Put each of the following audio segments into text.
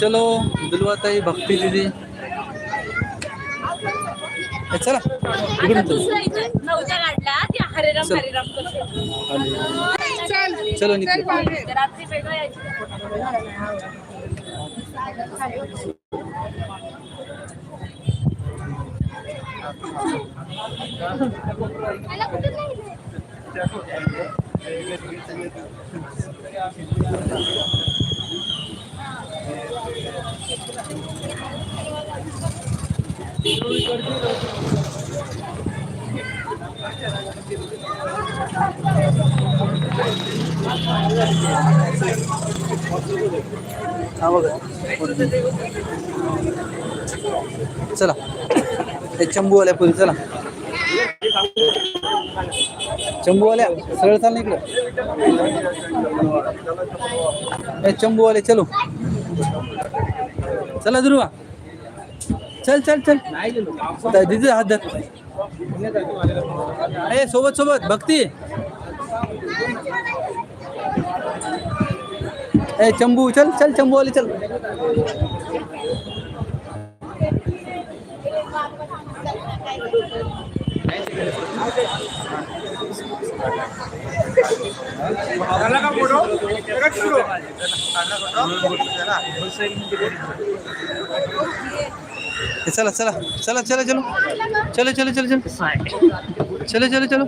चलो दुलवाताई भक्ती दिदी। चला इकडून चल. हा बघा चला. ते चंबूवाल्या पुढे चला. चंबूवाल्या सरळ चाल ना इकडं. ए चंबूवाले चलो. चला ध्रुवा चल चल चल. दिदी हात धर. ए सोबत सोबत भक्ती. ए चंबू चल चल चंबू वाली चल ए, चला चला चला चला चलो. चलो चलो चलो चलो. चलो चलो चलो.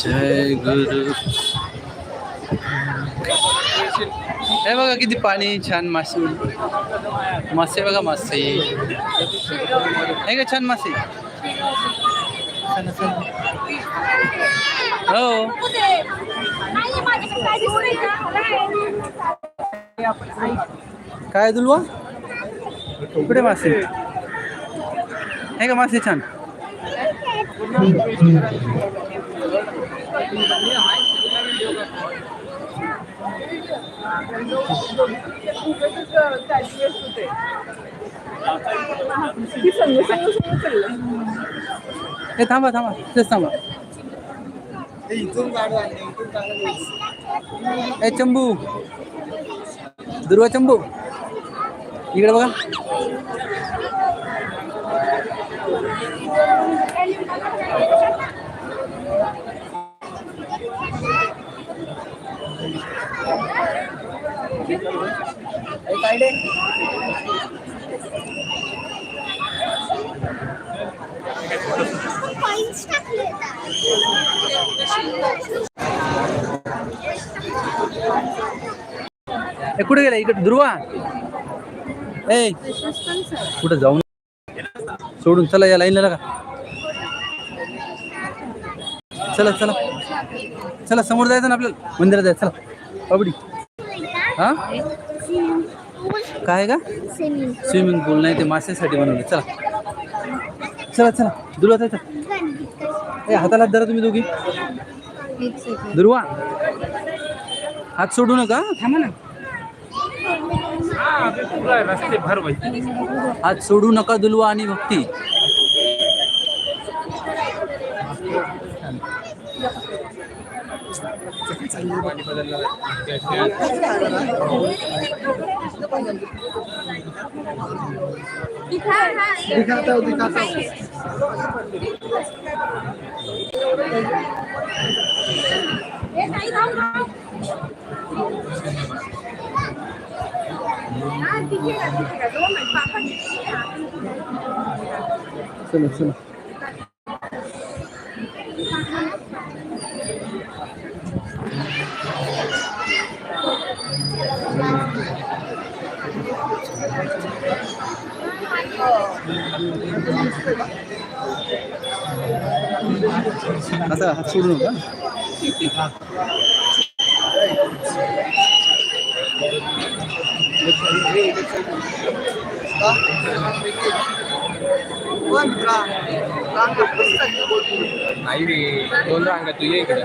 जय गुरु. हे बघा किती पाणी छान मासे. मासे बघा मासे. हे का छान मासे. हो. काय दुलवा? कुठे मासे? हे का मासे छान? हे थांबा थांबा. तेच थांबा. ए चंबू. दुर्वा चंबू. इकडे बघा. ए कुठे गेला? इकडे दुर्वा ए कुठे जाऊन? सोडून चला या लाईनला लागा चला चला. चला समोर जायचं ना आपल्याला? मंदिरात जायचं. चला. कबड्डी हा? काय का? स्विमिंग पूल नाही ते मासेसाठी बनवलं. चला. चला चला. दुर्वा जायचं ए हाताला हात धरा तुम्ही दोघी. दुर्वा हात सोडू नका थांबा ना. रस्ते भर आज सोडू नका दुलवा आणि भक्ती. दिखाता हूँ दिखाता PK가 PK가 조금만 파악하기 쉽다. 쓰나 쓰나. 가사 부르는 거야? ಐವಿ ತೊಂದ್ರೆ ಹಂಗತ್ತು ಹೇಗಿದೆ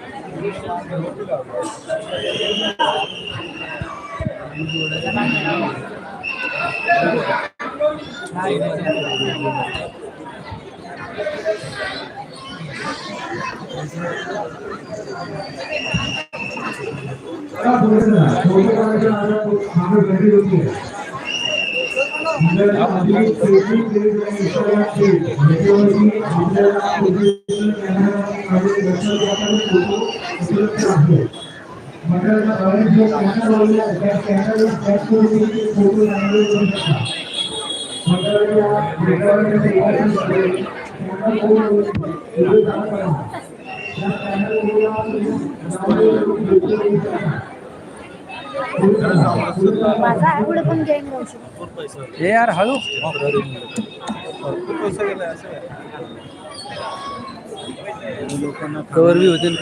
자, 보겠습니다. 저희가 하는 방을 만들고 있습니다. मगर हमारे जो कहना बोल रहा है कहना जो फैक्ट को लेके फोटो लैंग्वेज मगर या रिकॉर्ड के रिकॉर्ड कहना बोल रहा है ये काम करना कहना बोल रहा है माझा आहे पुढे पण गेम राहू शकतो हे यार हळू. कवर बी होतील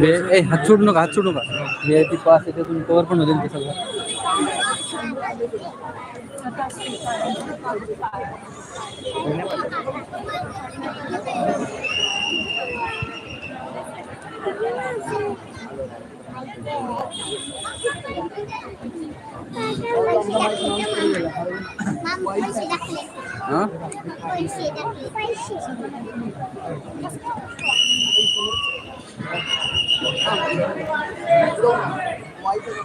वे- ए हात सोडू नका हात सोडू नका. व्ही आय पी पास आहे त्यातून कवर पण होतील ते सगळं. पैसे दाखले हां पैसे दाखले पैसे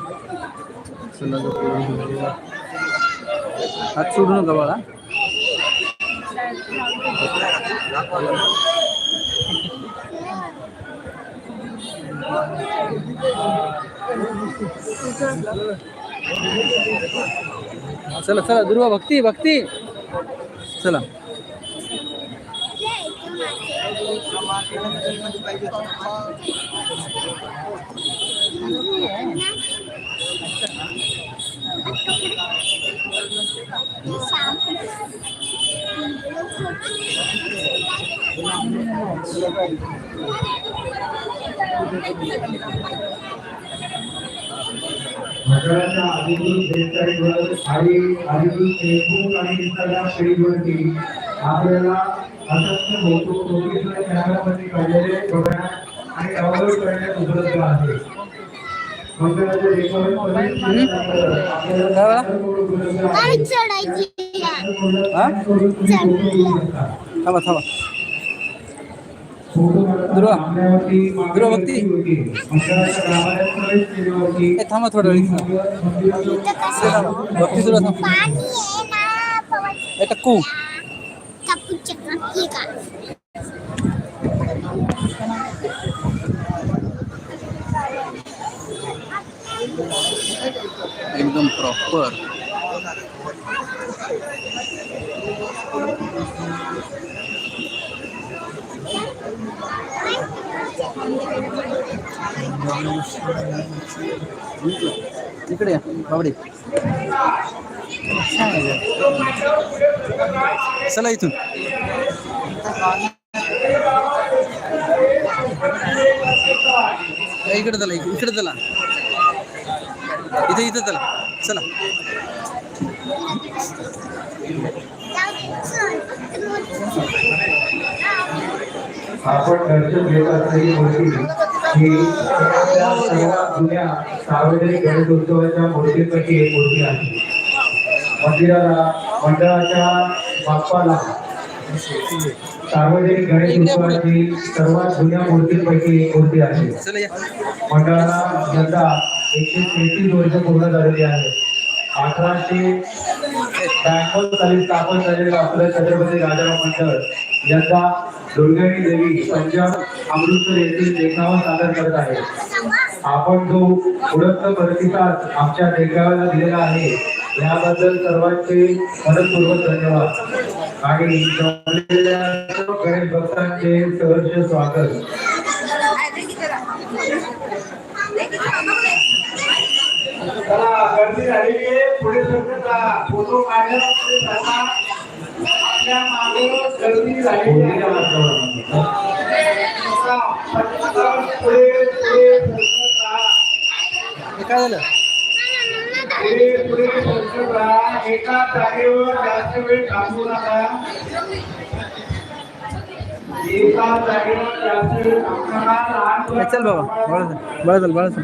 चला जाऊ. हात सोडू नका बाळा चला चला दुर्वा भक्ती भक्ती. चला. मंडळाच्या अधिकृत वेबसाईटवर आणि अधिकृत फेसबुक आणि इंस्टाग्राम पेजवरती आपल्याला असंख्य फोटो प्रोफेशनल कॅमेरामध्ये काढलेले बघण्यास आणि डाउनलोड करण्यास उपलब्ध आहे मंडळाचे रेकॉर्ड काय बघा? गाडी चढायची हा थांबा थांबा दुर्वा. दुर्वा भक्ती. ए थांबा थोडा वेळ भक्ती तुला थांब ए टक्कू कापून चक्र हे का एकदम प्रॉपर इकडे या बाबडे. चला इथून. इकडे चला इकडे चला. इथे इथे चला. चला. आपण दर्शन घेत असलेली मूर्ती ही जुन्या सार्वजनिक गणेशोत्सवाच्या मूर्तीपैकी एक मूर्ती आहे. मंदिराला मंडळाच्या बाप्पाला सार्वजनिक गणेशोत्सवाची सर्वात जुन्या मूर्तीपैकी एक मूर्ती आहे. मंडळाला यंदा एकशे तेहतीस वर्ष पूर्ण झालेली आहे अठराशे ब्याण्णव साली स्थापन झालेलं आपलं छत्रपती राजाराम मंडळ यंदा दुर्गाणी देवी पंजाब अमृतसर येथील देखावा सादर करत आहे. आपण जो उडत प्रतिसाद आमच्या देखाव्याला दिलेला आहे याबद्दल सर्वांचे मनपूर्वक धन्यवाद. आणि गणेश भक्तांचे सहर्ष स्वागत चला गर्दी झालेली आहे. पुढे फोटो सरका. आपल्या मागे गर्दी झालेली आहे. पुढे काय झालं पुढे पुढे एका जागेवर जास्त वेळ थांबू नका. एका जागेवर जास्त वेळ थांबू नका लहान चल बाबा बाळा चल बाळा चल बाळा चल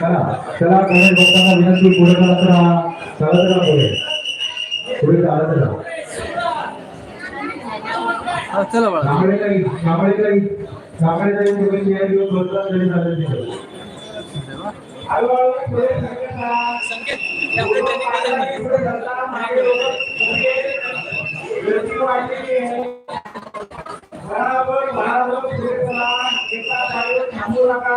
चला चला गणेश भक्तांना विनंती पुढे चालत राहा. चालत राहा पुढे. पुढे चालत राहा. चला बाळा. पुढे पुढे. पुढे पुढे. बराबर बराबर पुढे चला एका जागेवर थांबू नका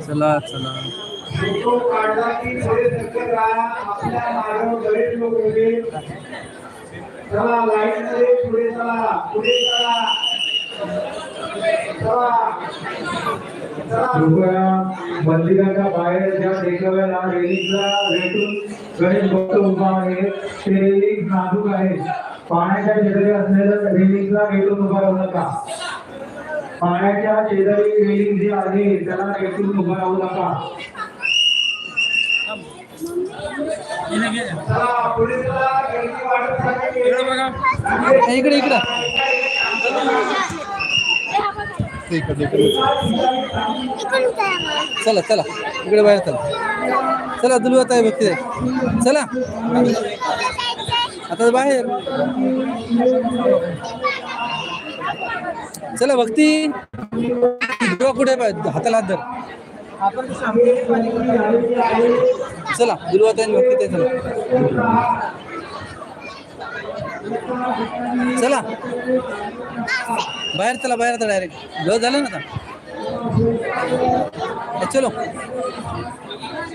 चला चला. फोटो काढला की पुढे राहा आपल्या लोक चला मध्ये पुढे चला पुढे चला चला कृपया मंदिराच्या बाहेर ज्या देखाव्याला रेलिंगला भेटून गणेश भक्त उभा आहे. ते नाजूक आहे. पाण्याच्या शेजारी असलेल्या रेलिंगला भेटून उभा राहू नका. पाण्याच्या शेजारी रेलिंग जी आहे त्याला भेटून उभा राहू नका. इकडे इकडे इकडे. चला चला. इकडे बाहेर चला. चला दुलवत आहे बघते. चला. आता बाहेर. चला भक्ती. दुवा कुठे पाहिजे हाताला हात धर. चला दुलवत आहे भक्ती ते चला. चला. बाहेर चला बाहेर आता डायरेक्ट झालं ना आता? चलो.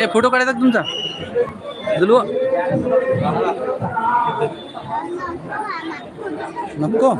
ए फोटो काढायचा का तुमचा दुलवा नको